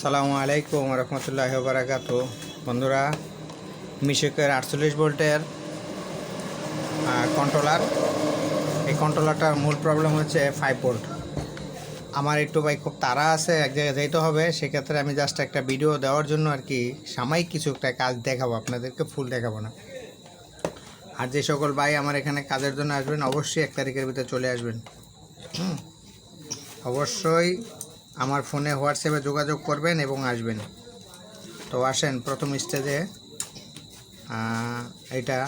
আসসালামু আলাইকুম রহমতুল্লাহ বারাকাত বন্ধুরা, মিশকের আটচল্লিশ ভোল্টের কন্ট্রোলার এই কন্ট্রোলারটার মূল প্রবলেম হচ্ছে ফাইভ ভোল্ট আমার একটু ভাই খুব তাড়া আছে, এক জায়গায় যাইতে হবে, সেক্ষেত্রে আমি জাস্ট একটা ভিডিও দেওয়ার জন্য আর কি সাময়িক কিছু একটা কাজ দেখাবো, আপনাদেরকে ফুল দেখাবো না। আর যে সকল ভাই আমার এখানে কাজের জন্য আসবেন, অবশ্যই এক তারিখের ভিতরে চলে আসবেন। অবশ্যই আমার ফোনে হোয়াটসঅ্যাপে যোগাযোগ করবেন এবং আসবেন। তো আসেন, প্রথম স্টেজে এটা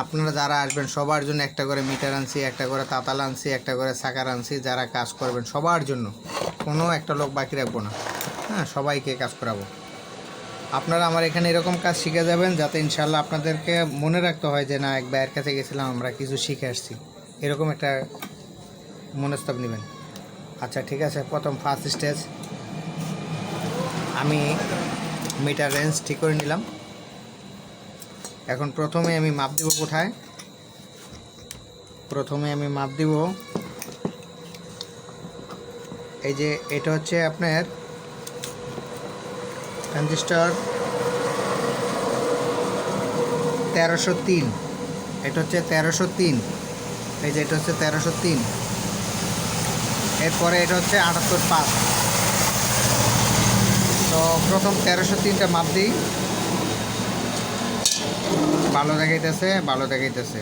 আপনারা যারা আসবেন, সবার জন্য একটা করে মিটার আনছি, একটা করে তাতাল আনছি, একটা করে সাকার আনছি, যারা কাজ করবেন সবার জন্য। কোনো একটা লোক বাকি রাখব না। হ্যাঁ সবাইকে কাজ করাবো। আপনারা আমার এখানে এরকম কাজ শিখে যাবেন, যাতে ইনশাল্লাহ আপনাদেরকে মনে রাখতে হয় যে, না, এক ভাইয়ের কাছে গেছিলাম, আমরা কিছু শিখে আসছি। এরকম একটা মনস্তব নেবেন। আচ্ছা ঠিক আছে, প্রথম ফার্স্ট স্টেজ আমি মিটার রেঞ্জ ঠিক করে নিলাম। এখন প্রথমে আমি মাপ দিব কোথায়? প্রথমে আমি মাপ দিব। এই যে, এটা হচ্ছে আপনার ট্রানজিস্টার তেরোশো তিন। এটা হচ্ছে তেরোশো তিন। এই যে, এটা হচ্ছে তেরোশো তিন। এরপরে এটা হচ্ছে আটাত্তর পাঁচ। তো প্রথম তেরোশো তিনটা মাপ দিই। ভালো দেখাইতেছে ভালো দেখাইতেছে।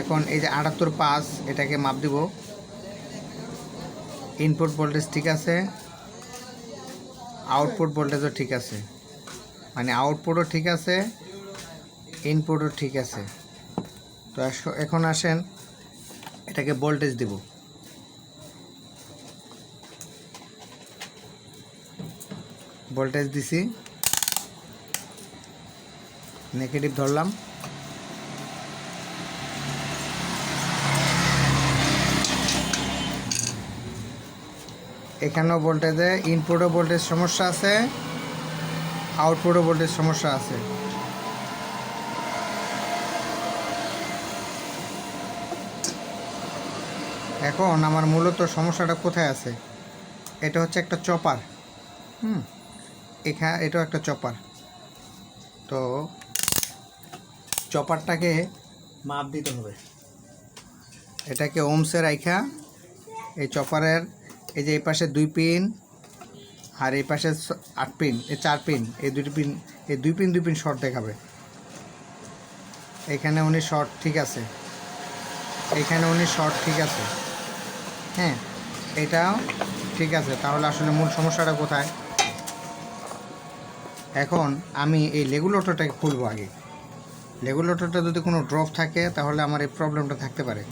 এখন এই যে আটাত্তর পাঁচ, এটাকে মাপ দিব। ইনপুট ভোল্টেজ ঠিক আছে, আউটপুট ভোল্টেজও ঠিক আছে। মানে আউটপুটও ঠিক আছে, ইনপুটও ঠিক আছে। তো এখন আসেন, এটাকে ভোল্টেজ দিব। ভোল্টেজ দিছি। নেগেটিভ ধরলাম। এখানেও ভোল্টেজে ইনপুটও ভোল্টেজ সমস্যা আছে আউটপুটও ভোল্টেজ সমস্যা আছে। এখন আমার মূলত সমস্যাটা কোথায় আছে? এটা হচ্ছে একটা চপার হুম? এখানে এটাও একটা চপার। তো চপারটাকে মাপ দিতে হবে। এটাকে ওমসে রাইখা। এই চপারের এই যে এই পাশে দুই পিন আর এই পাশে আট পিন এই চার পিন এই দুটি পিন এই দুই পিন দুই পিন শর্ট দেখাবে। এখানে উনি শর্ট ঠিক আছে। এখানে উনি শর্ট ঠিক আছে। হ্যাঁ এটাও ঠিক আছে। তাহলে আসলে মূল সমস্যাটা কোথায়? এখন আমি এই লেগুলেটরটাকে খুলবো আগে। লেগুলেটরটা যদি কোনো ড্রপ থাকে, তাহলে আমার এই প্রবলেমটা থাকতে পারে।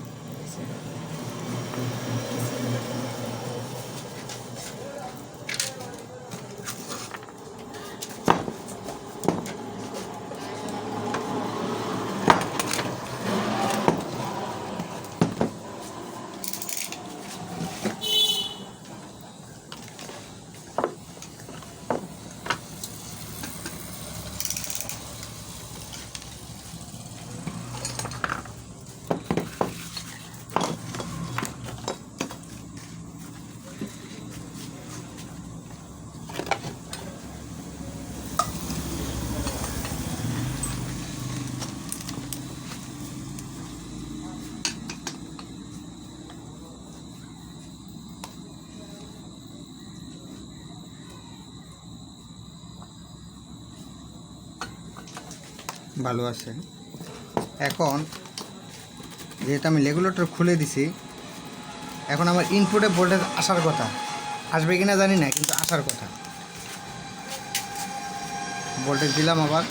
ভালো আছে। এখন যেহেতু আমি রেগুলেটর খুলে দিছি, এখন আমার ইনপুটে ভোল্টেজ আসার কথা। আসবে কি না জানি না, কিন্তু আসার কথা। ভোল্টেজ দিলাম আবার।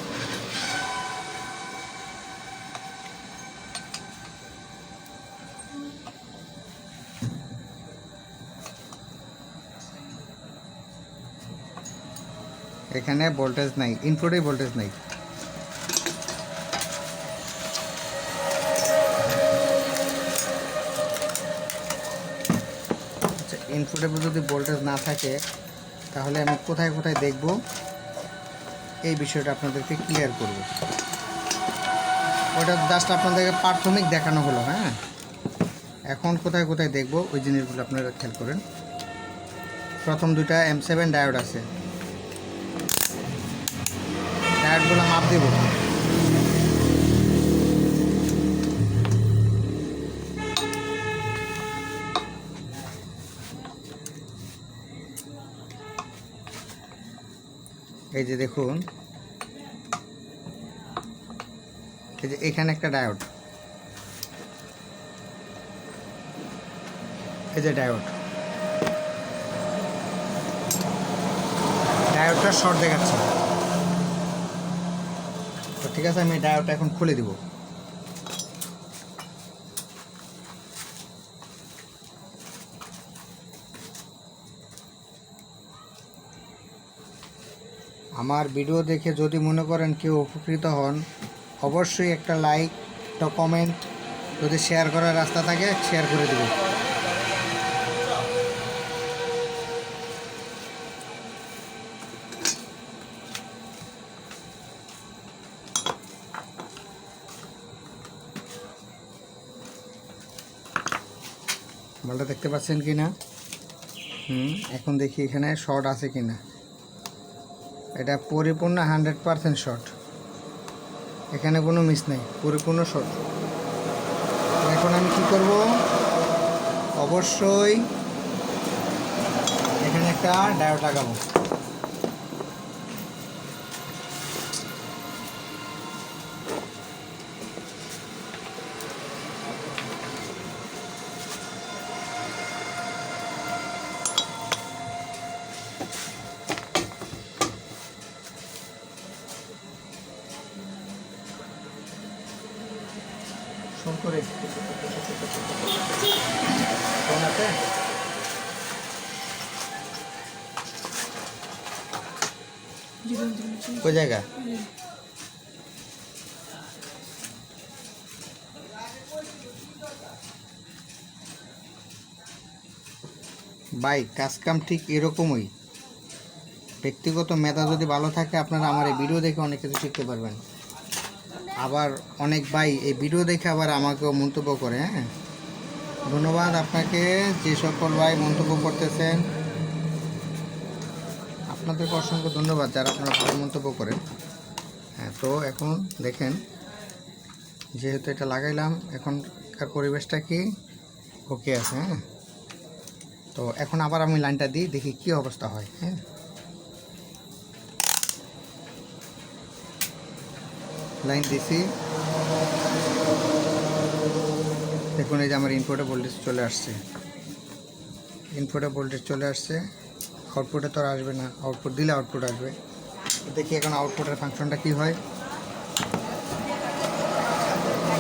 এখানে ভোল্টেজ নাই, ইনপুটেই ভোল্টেজ নাই। আচ্ছা ইনপুটে যদি ভোল্টেজ না থাকে, তাহলে আমি কোথায় কোথায় দেখব? এই বিষয়টা আপনাদেরকে ক্লিয়ার করব। ওটা জাস্ট আপনাদেরকে প্রাথমিক দেখানো হলো হ্যাঁ? এখন কোথায় কোথায় দেখব, ওই জিনিসগুলো আপনারা খেয়াল করেন। প্রথম দুটা এম সেভেন ডায়োড আছে। ডায়োডগুলো মাপ দিব। এই যে দেখুন। এই যে এখানে একটা ডায়োড। এই যে ডায়োড। ডায়োডটা শর্ট দেখাচ্ছে। তো ঠিক আছে, আমি ডায়োডটা এখন খুলে দিব। আমার ভিডিও দেখে যদি মনে করেন কেউ উপকৃত হন, অবশ্যই একটা লাইক, একটা কমেন্ট, যদি শেয়ার করার রাস্তা থাকে, শেয়ার করে দেবেন। মালটা দেখতে পাচ্ছেন কি না হুম, এখন দেখি এখানে শর্ট আছে কি না এটা পরিপূর্ণ হান্ড্রেড পারসেন্ট শর্ট এখানে কোনো মিস নেই, পরিপূর্ণ শর্ট এখন আমি কি করব? অবশ্যই এখানে একটা ডায়োড লাগাবো। ফোন করে। ফোন আছে? কোন জায়গা? কাজকাম ঠিক এরকমই। ব্যক্তিগত মেধা যদি ভালো থাকে, আপনারা আমার এই ভিডিও দেখে অনেক কিছু শিখতে পারবেন। আবার অনেক ভাই এই ভিডিও দেখে আবার আমাকেও মন্তব্য করে হ্যাঁ? ধন্যবাদ আপনাকে, যে সকল ভাই মন্তব্য করতেছেন। আপনাদেরকে অসংখ্য ধন্যবাদ যারা আপনারা ভালো মন্তব্য করেন। হ্যাঁ তো এখন দেখেন, যেহেতু এটা লাগাইলাম, এখনকার পরিবেশটা কি? ওকে আছে হ্যাঁ? তো এখন আবার আমি লাইনটা দিই, দেখি কি অবস্থা হয় হ্যাঁ? লাইন দিছি। দেখুন, এই যে আমার ইনপুটে ভোল্টেজ চলে আসছে। ইনপুটে ভোল্টেজ চলে আসছে। আউটপুটে তো আসবে না। আউটপুট দিলে আউটপুট আসবে। দেখি এখন আউটপুটের ফাংশনটা কি হয়।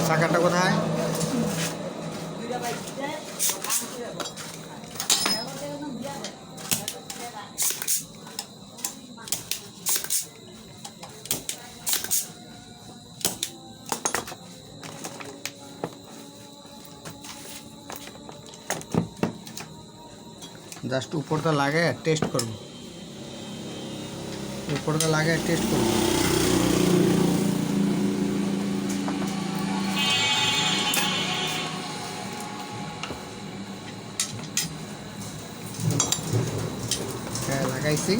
চাকাটা কোথায়? জাস্ট উপরটা লাগে টেস্ট করব। উপরটা লাগে টেস্ট করব। হ্যাঁ লাগাইছি।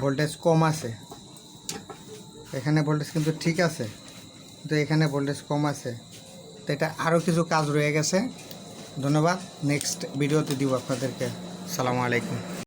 ভোল্টেজ কম আছে। এখানে ভোল্টেজ কিন্তু ঠিক আছে, কিন্তু এখানে ভোল্টেজ কম আছে। তো এটা আরও কিছু কাজ রয়ে গেছে। ধন্যবাদ। নেক্সট ভিডিওতে দিব আপনাদেরকে। সালামু আলাইকুম।